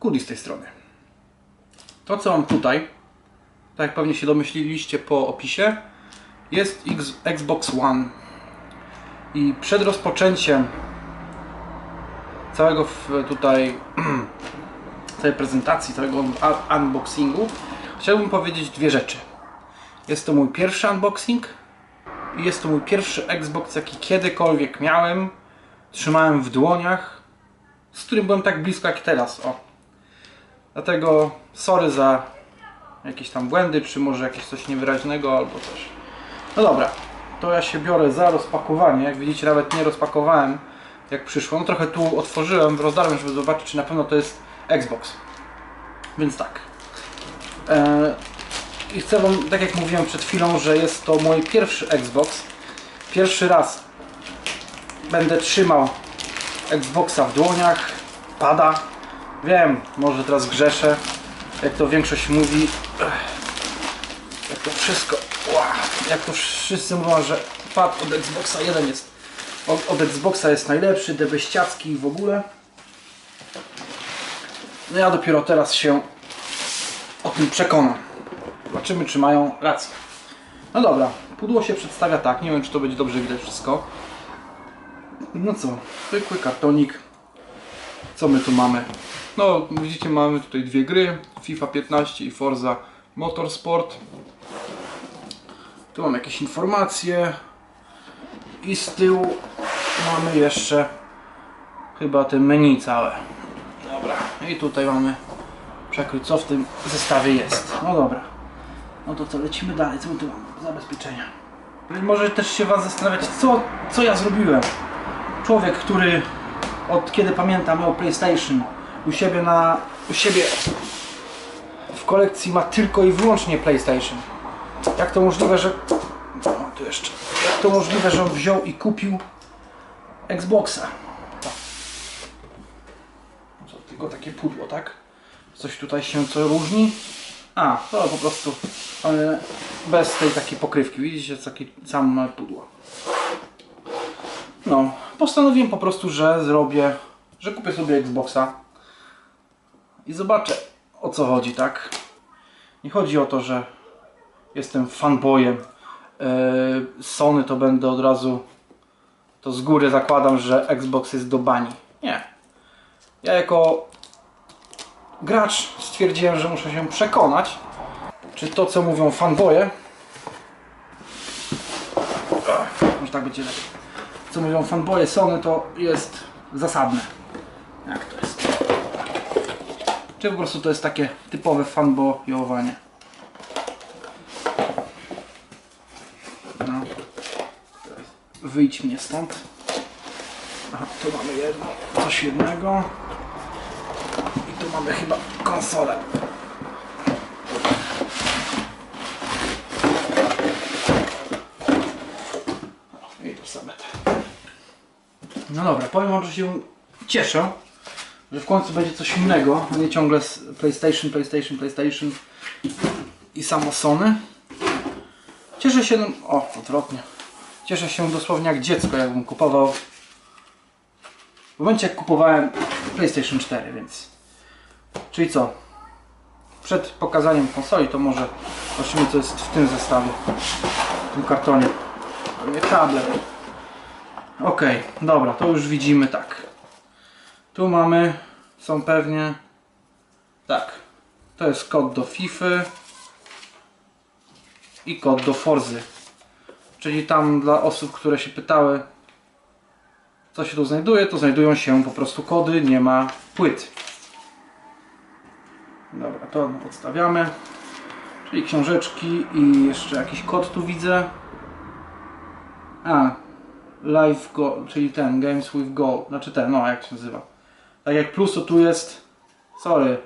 Kudi z tej strony. To co mam tutaj, tak jak pewnie się domyśliliście po opisie, jest Xbox One. I przed rozpoczęciem całego tutaj całej prezentacji, całego un- unboxingu, chciałbym powiedzieć dwie rzeczy. Jest to mój pierwszy unboxing i jest to mój pierwszy Xbox, jaki kiedykolwiek miałem, trzymałem w dłoniach, z którym byłem tak blisko jak teraz. O. Dlatego sorry za jakieś tam błędy, czy może jakieś coś niewyraźnego albo coś. No dobra, to ja się biorę za rozpakowanie. Jak widzicie, nawet nie rozpakowałem jak przyszło. No trochę tu otworzyłem, rozdarłem, żeby zobaczyć, czy na pewno to jest Xbox. Więc tak. Eee, I chcę Wam, tak jak mówiłem przed chwilą, że jest to mój pierwszy Xbox. Pierwszy raz będę trzymał Xboxa w dłoniach. Pada. Wiem, może teraz grzeszę. Jak to większość mówi. Jak to wszystko. Jak to wszyscy mówią, że pad od Xboxa 1 jest. Od, od Xboxa jest najlepszy, debeściacki i w ogóle. No ja dopiero teraz się o tym przekonam. Zobaczymy, czy mają rację. No dobra, pudło się przedstawia tak. Nie wiem, czy to będzie dobrze widać wszystko. No co, zwykły kartonik. Co my tu mamy? No, widzicie, mamy tutaj dwie gry. FIFA 15 i Forza Motorsport. Tu mam jakieś informacje. I z tyłu mamy jeszcze chyba te menu całe. Dobra, i tutaj mamy przekrój, co w tym zestawie jest. No dobra. No to co, lecimy dalej. Co my tu mamy? Zabezpieczenia. Może też się Was zastanawiać, co, co ja zrobiłem. Człowiek, który od kiedy pamiętam miał PlayStation u siebie na u siebie w kolekcji ma tylko i wyłącznie PlayStation. Jak to możliwe, że o, tu jeszcze. Jak to możliwe, że on wziął i kupił Xboxa? Tak. Co, tylko takie pudło, tak? Coś tutaj się co różni? A, to po prostu ale bez tej takiej pokrywki. Widzicie, taki sam małe pudło. No, postanowiłem po prostu, że zrobię, że kupię sobie Xboxa i zobaczę o co chodzi, tak? Nie chodzi o to, że jestem fanboyem yy, Sony, to będę od razu to z góry zakładam, że Xbox jest do bani. Nie. Ja jako gracz stwierdziłem, że muszę się przekonać, czy to co mówią fanboye Ach, może tak będzie lepiej co mówią fanboye Sony, to jest zasadne. Jak to jest? Czy po prostu to jest takie typowe fanboyowanie? No. Wyjdź mnie stąd. Aha, tu mamy jedno, coś jednego. I tu mamy chyba konsolę. I tu same te. No dobra, powiem wam, że się cieszę, że w końcu będzie coś innego, a nie ciągle PlayStation, PlayStation, PlayStation i samo Sony. Cieszę się, o, odwrotnie. Cieszę się dosłownie jak dziecko, jakbym kupował w momencie jak kupowałem PlayStation 4, więc czyli co? Przed pokazaniem konsoli to może zobaczymy co jest w tym zestawie, w tym kartonie. Pewnie tablet. Ok, dobra, to już widzimy tak. Tu mamy, są pewnie, tak, to jest kod do FIFA i kod do Forzy. Czyli tam dla osób, które się pytały, co się tu znajduje, to znajdują się po prostu kody, nie ma płyt. Dobra, to odstawiamy. Czyli książeczki i jeszcze jakiś kod tu widzę. A, Live Gold, czyli ten, Games with Gold, znaczy ten, no jak się nazywa. Tak jak plus to tu jest, sorry,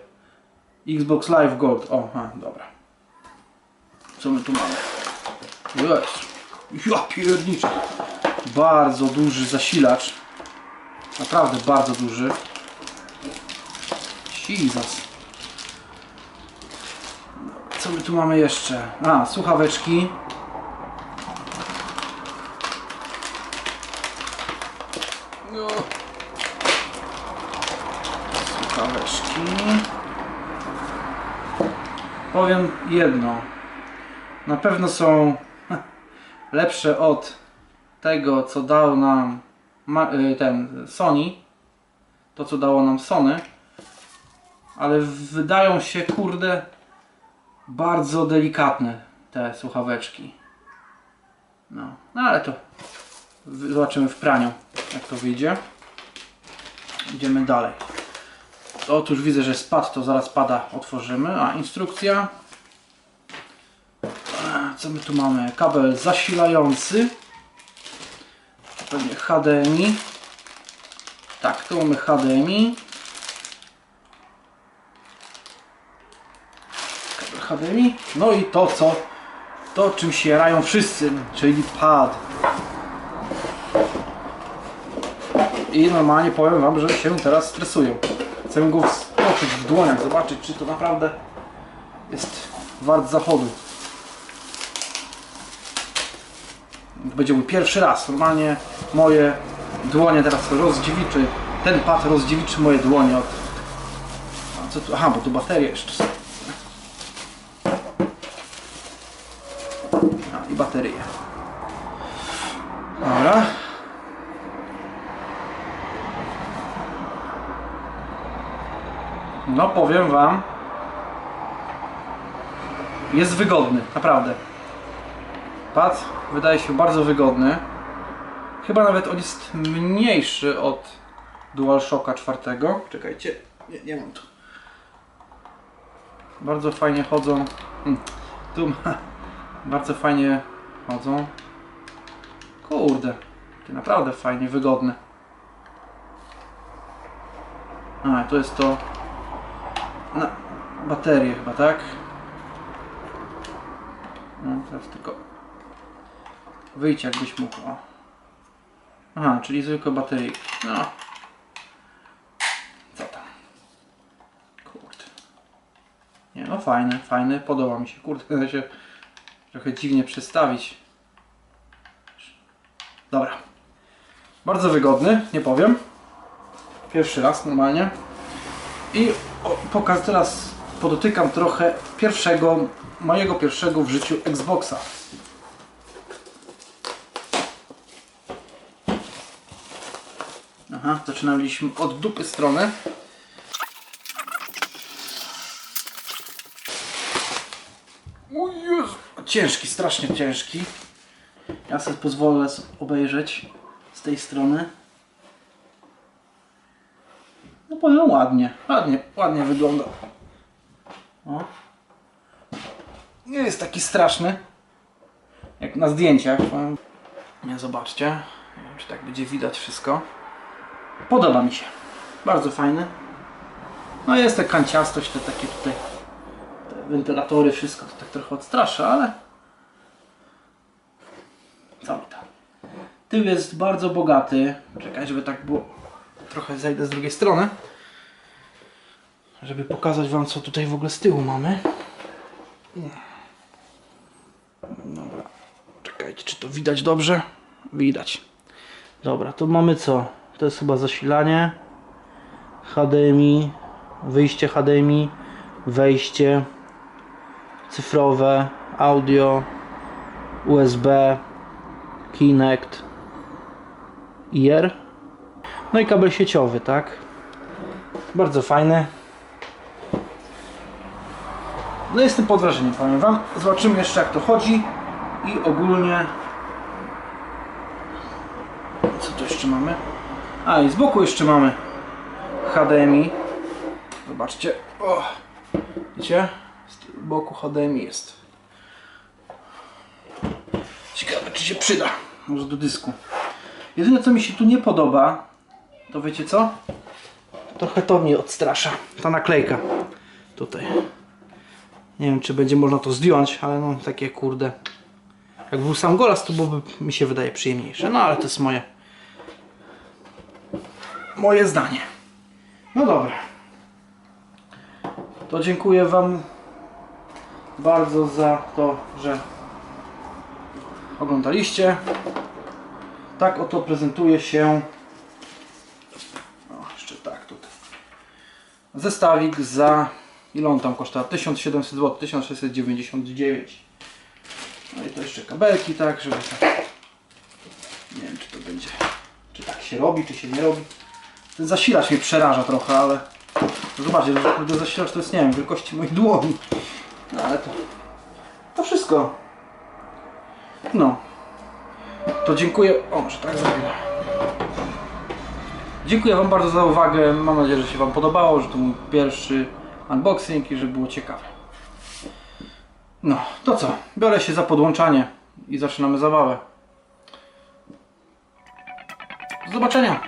Xbox Live Gold, o, a, dobra. Co my tu mamy? Jest, ja pierniczę. Bardzo duży zasilacz. Naprawdę bardzo duży. Jesus. Co my tu mamy jeszcze? A, słuchaweczki. No. Słuchaweczki. Powiem jedno. Na pewno są lepsze od tego, co dał nam y, ten Sony. To, co dało nam Sony. Ale wydają się, kurde, bardzo delikatne te słuchaweczki. No, no ale to zobaczymy w praniu, jak to wyjdzie. Idziemy dalej. Otóż widzę, że spadł, to zaraz pada, otworzymy. A, instrukcja. A, Co my tu mamy? Kabel zasilający. Pewnie HDMI. Tak, tu mamy HDMI. Kabel HDMI. No i to, co to, czym się jarają wszyscy, czyli pad. I normalnie powiem Wam, że się teraz stresują. Chcę go poczuć w dłoniach, zobaczyć, czy to naprawdę jest wart zachodu. Będzie mój pierwszy raz. Normalnie moje dłonie teraz rozdziewiczy. Ten pad rozdziewiczy moje dłonie od... A co tu? Aha, bo tu baterie jeszcze są. A, i baterie. Dobra. No powiem wam. Jest wygodny, naprawdę. Pad wydaje się bardzo wygodny. Chyba nawet on jest mniejszy od DualShocka 4. Czekajcie, nie, nie mam tu. Bardzo fajnie chodzą. Hmm, Tu ma. Bardzo fajnie chodzą. Kurde, to naprawdę fajnie, wygodne. A, to jest to na baterię chyba, tak? No, teraz tylko wyjść jakbyś mógł. O. Aha, czyli zwykłe baterie. No. Co tam? Kurde. Nie no, fajne, fajne, podoba mi się. Kurde, da się trochę dziwnie przestawić. Dobra. Bardzo wygodny, nie powiem. Pierwszy raz normalnie. I o, pokaż teraz podotykam trochę pierwszego, mojego pierwszego w życiu Xboxa. Aha, zaczynaliśmy od dupy strony. Ciężki, strasznie ciężki. Ja sobie pozwolę obejrzeć z tej strony. No powiem ładnie, ładnie, ładnie wygląda. O. Nie jest taki straszny jak na zdjęciach. powiem. Nie zobaczcie, nie wiem czy tak będzie widać wszystko. Podoba mi się, bardzo fajny. No jest ta kanciastość, te takie tutaj te wentylatory, wszystko to tak trochę odstrasza, ale co mi tam. Tył jest bardzo bogaty. Czekaj, żeby tak było. Trochę zejdę z drugiej strony. Żeby pokazać Wam, co tutaj w ogóle z tyłu mamy. Dobra. Czekajcie, czy to widać dobrze? Widać. Dobra, to mamy co? To jest chyba zasilanie. HDMI. Wyjście HDMI. Wejście. Cyfrowe. Audio. USB. Kinect. IR. No i kabel sieciowy, tak? Bardzo fajny. No jestem pod wrażeniem, powiem Wam. Zobaczymy jeszcze jak to chodzi i ogólnie co tu jeszcze mamy? A i z boku jeszcze mamy HDMI. Zobaczcie. O, widzicie? Z boku HDMI jest. Ciekawe czy się przyda. Może do dysku. Jedyne co mi się tu nie podoba, to wiecie co? Trochę to mnie odstrasza. Ta naklejka. Tutaj. Nie wiem czy będzie można to zdjąć, ale no takie kurde. Jak był sam golas, to byłoby mi się wydaje przyjemniejsze. No ale to jest moje moje zdanie. No dobra. To dziękuję Wam bardzo za to, że oglądaliście. Tak oto prezentuje się. O, jeszcze tak tutaj. zestawik za ile on tam kosztował? 1700 zł, 1699. No i to jeszcze kabelki, tak, żeby. Nie wiem, czy to będzie. Czy tak się robi, czy się nie robi. Ten zasilacz mnie przeraża trochę, ale. Zobaczcie, że kurde zasilacz to jest, nie wiem, wielkości moich dłoni. No ale to. To wszystko. No. To dziękuję. O, może tak zrobię. Dziękuję Wam bardzo za uwagę. Mam nadzieję, że się Wam podobało, że to mój pierwszy unboxing i że było ciekawe. No, to co? Biorę się za podłączanie i zaczynamy zabawę. Do zobaczenia!